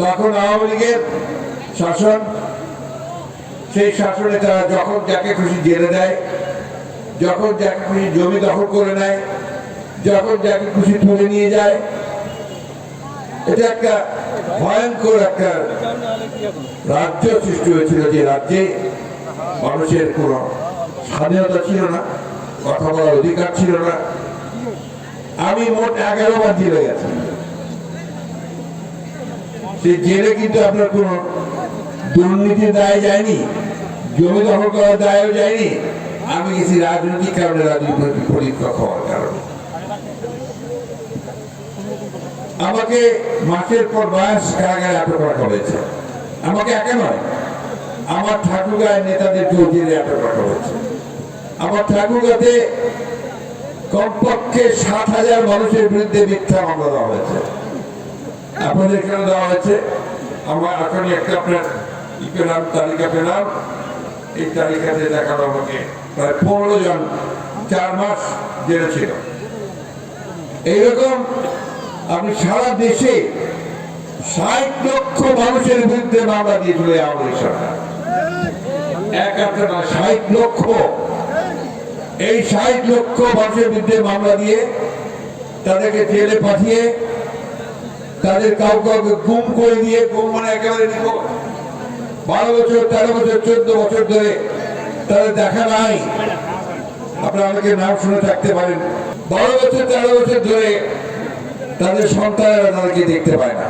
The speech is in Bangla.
তখন আওয়ামী লীগের শাসন, সেই শাসনে তারা যখন যাকে খুশি জেলে দেয়, যখন যাকে খুশি জমি দখল করে নেয়, যখন যাকে খুশি তুলে নিয়ে যায়, এটা একটা ভয়ঙ্কর একটা রাজ্য সৃষ্টি হয়েছিল যে রাজ্যে মানুষের কোনো স্বাধীনতা ছিল না, কথা বলার অধিকার ছিল না। আমি মোট এগারো বার জেলে গেছি। সেই জেলে কিন্তু আপনার কোনো দুর্নীতির দায় যায়নি, জমি দখল করার দায়ও যায়নি। আমি গেছি রাজনৈতিক কারণে রাজনৈতিক পরীক্ষা হওয়ার কারণে। আমাকে মাসের পর মাস কারাগারে আটক রাখা হয়েছে। আমাকে একা নয়, আমার ঠাকুরগাঁয়ের নেতাদের জেলে আটক রাখা হয়েছে। আমার ঠাকুরগাঁতে কমপক্ষে সাত হাজার মানুষের বিরুদ্ধে মিথ্যা মামলা দেওয়া হয়েছে। আপনাদের এখানে দেওয়া হয়েছে, আমার এখন একটা আপনার পেলাম তালিকা পেলাম এই তালিকাতে দেখানো আমাকে। প্রায় পনেরো জন, চার মাস জেলে ছিল। এইরকম আপনি সারা দেশে ষাট লক্ষ মানুষের বিরুদ্ধে মামলা দিয়েছিল আওয়ামী সরকার। এক একটা না, ষাট লক্ষ। এই ষাট লক্ষ মানুষের বিরুদ্ধে মামলা দিয়ে তাদেরকে জেলে পাঠিয়ে তাদের কাউ কাউকে গুম করে দিয়ে গুম মানে একেবারে নিব বারো বছর, তেরো বছর, চোদ্দ বছর ধরে তাদের দেখা নাই। আপনারা অনেকে নাম শুনে থাকতে পারেন। বারো বছর, তেরো বছর ধরে তাদের সন্তানেরা তাদেরকে দেখতে পায় না।